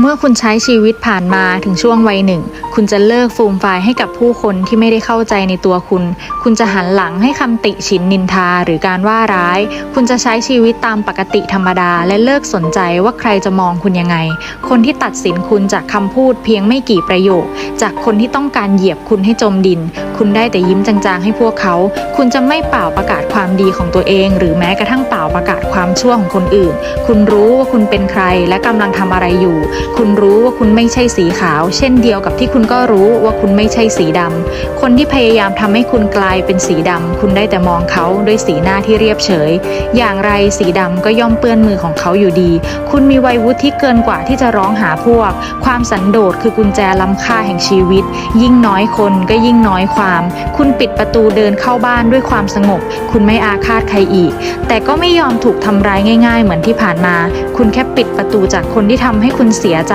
เมื่อคุณใช้ชีวิตผ่านมาถึงช่วงวัยหนึ่ง คุณจะเลิกฟูมไฟายให้กับผู้คนที่ไม่ได้เข้าใจในตัวคุณ คุณจะหันหลังให้คำติฉินนินทาหรือการว่าร้าย คุณจะใช้ชีวิตตามปกติธรรมดา และเลิกสนใจว่าใครจะมองคุณยังไง คนที่ตัดสินคุณจากคำพูดเพียงไม่กี่ประโยค จากคนที่ต้องการเหยียบคุณให้จมดิน คุณได้แต่ยิ้มจางๆ ให้พวกเขา คุณจะไม่เป่าประกาศความดีของตัวเอง หรือแม้กระทั่งเป่าประกาศความชั่วของคนอื่น คุณรู้ว่าคุณเป็นใครและกำลังทำอะไรอยู่คุณรู้ว่าคุณไม่ใช่สีขาว เช่นเดียวกับที่คุณก็รู้ว่าคุณไม่ใช่สีดำ คนที่พยายามทำให้คุณกลายเป็นสีดำ คุณได้แต่มองเขาด้วยสีหน้าที่เรียบเฉย อย่างไรสีดำก็ย่อมเปื้อนมือของเขาอยู่ดี คุณมีวัยวุฒิที่เกินกว่าที่จะร้องหาพวก ความสันโดษคือกุญแจล้ำค่าแห่งชีวิต ยิ่งน้อยคนก็ยิ่งน้อยความ คุณปิดประตูเดินเข้าบ้านด้วยความสงบ คุณไม่อาฆาตใครอีก แต่ก็ไม่ยอมถูกทำร้ายง่าย ๆ เหมือนที่ผ่านมา คุณแค่ปิดประตูจากคนที่ทำให้คุณเสียใจ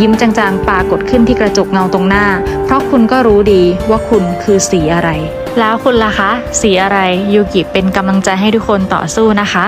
ยิ้มจางๆ ปรากฏขึ้นที่กระจกเงาตรงหน้า เพราะคุณก็รู้ดีว่าคุณคือสีอะไร แล้วคุณล่ะคะ สีอะไรยูกิเป็นกำลังใจให้ทุกคนต่อสู้นะคะ